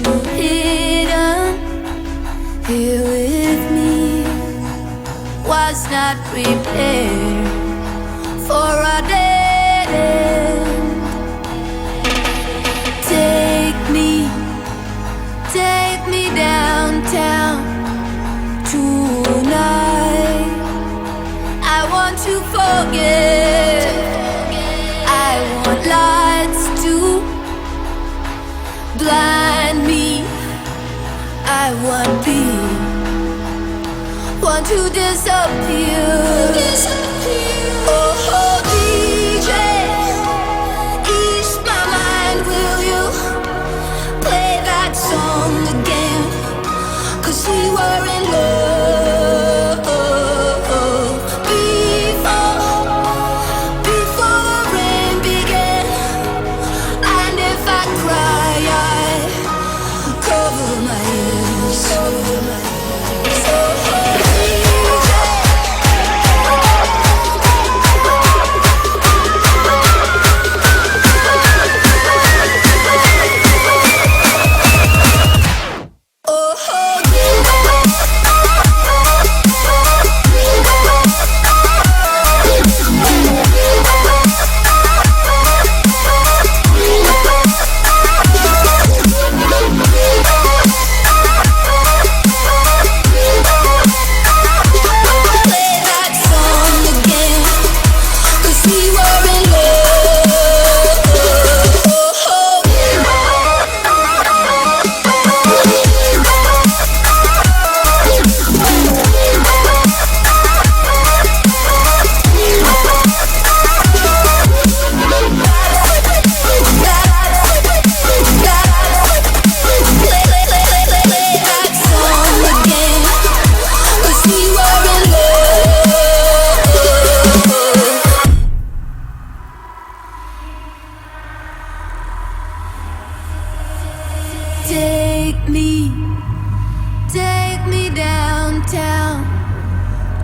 you hidden here with me. Was not prepared for a dead want to disappear. Oh, oh.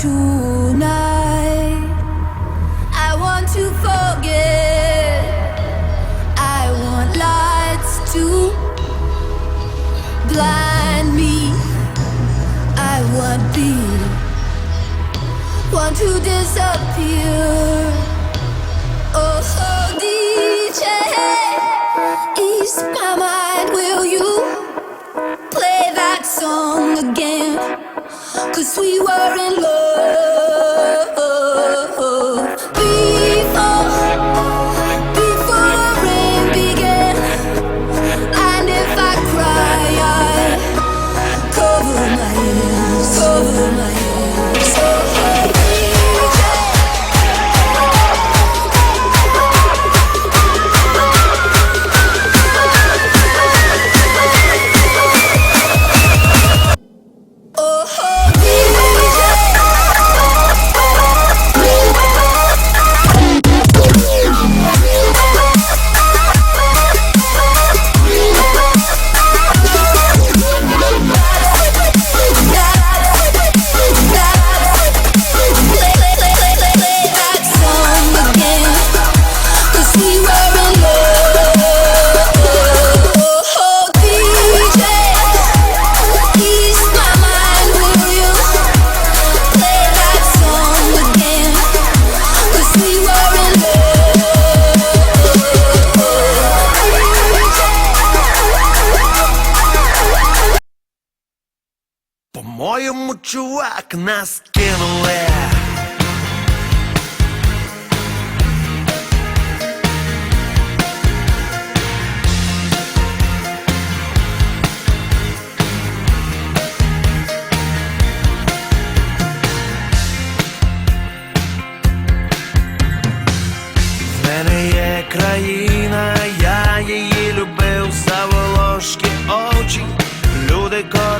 Tonight. I want to forget. I want lights to blind me. I want want to disappear. Oh, DJ, ease my mind, will you play that song again? Cause we were in love По-моєму, чувак, нас кинули. В мене є країна, я її любив за волошки очі,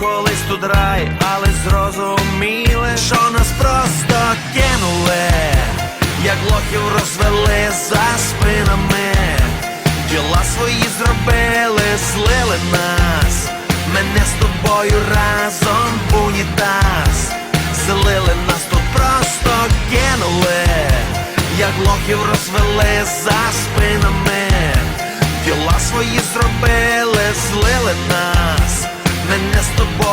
колись тут рай, але зрозуміли, що нас просто кинули, як лохів розвели за спинами, діла свої зробили, злили нас, мене з тобою разом в унітаз, злили нас тут просто кинули, як лохів розвели за спинами, діла свої зробили, злили нас,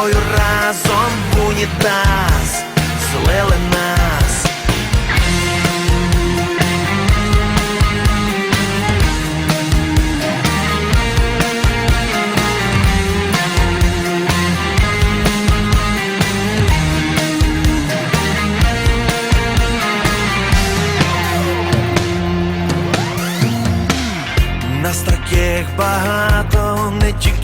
тобою разом в унітаз, злили нас. Нас таких багато,